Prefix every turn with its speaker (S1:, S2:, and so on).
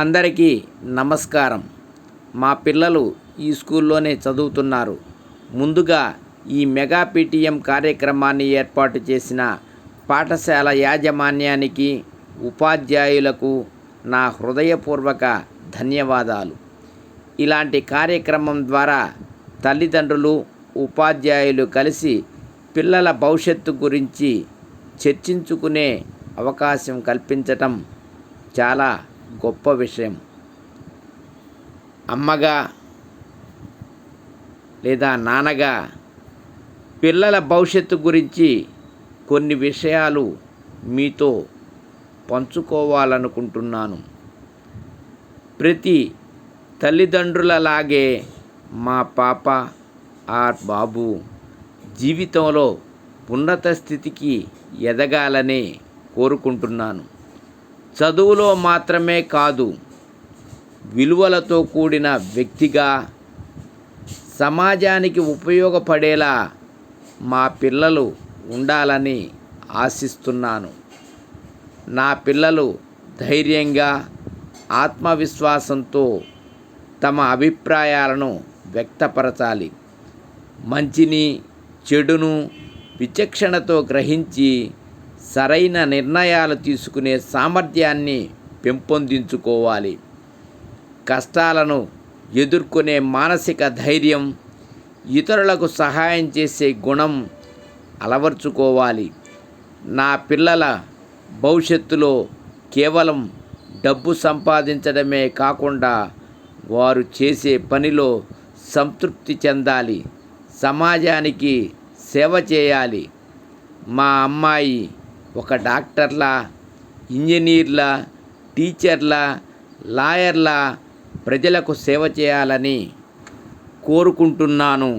S1: అందరికీ నమస్కారం. మా పిల్లలు ఈ స్కూల్లోనే చదువుతున్నారు. ముందుగా ఈ మెగా పీటీఎం కార్యక్రమాన్ని ఏర్పాటు చేసిన పాఠశాల యాజమాన్యానికి ఉపాధ్యాయులకు నా హృదయపూర్వక ధన్యవాదాలు. ఇలాంటి కార్యక్రమం ద్వారా తల్లిదండ్రులు ఉపాధ్యాయులు కలిసి పిల్లల భవిష్యత్తు గురించి చర్చించుకునే అవకాశం కల్పించటం చాలా గొప్ప విషయం. అమ్మగా లేదా నాన్నగా పిల్లల భవిష్యత్తు గురించి కొన్ని విషయాలు మీతో పంచుకోవాలనుకుంటున్నాను. ప్రతి తల్లిదండ్రులలాగే మా పాప ఆర్ బాబు జీవితంలో ఉన్నత స్థితికి ఎదగాలని కోరుకుంటున్నాను. చదువులో మాత్రమే కాదు విలువలతో కూడిన వ్యక్తిగా సమాజానికి ఉపయోగపడేలా మా పిల్లలు ఉండాలని ఆశిస్తున్నాను. నా పిల్లలు ధైర్యంగా ఆత్మవిశ్వాసంతో తమ అభిప్రాయాలను వ్యక్తపరచాలి. మంచిని చెడును విచక్షణతో గ్రహించి సరైన నిర్ణయాలు తీసుకునే సామర్థ్యాన్ని పెంపొందించుకోవాలి. కష్టాలను ఎదుర్కొనే మానసిక ధైర్యం ఇతరులకు సహాయం చేసే గుణం అలవర్చుకోవాలి. నా పిల్లల భవిష్యత్తులో కేవలం డబ్బు సంపాదించడమే కాకుండా వారు చేసే పనిలో సంతృప్తి చెందాలి. సమాజానికి సేవ చేయాలి. మా అమ్మాయి ఒక డాక్టర్ల ఇంజనీర్ల టీచర్ల లాయర్ల ప్రజలకు సేవ చేయాలని కోరుకుంటున్నాను.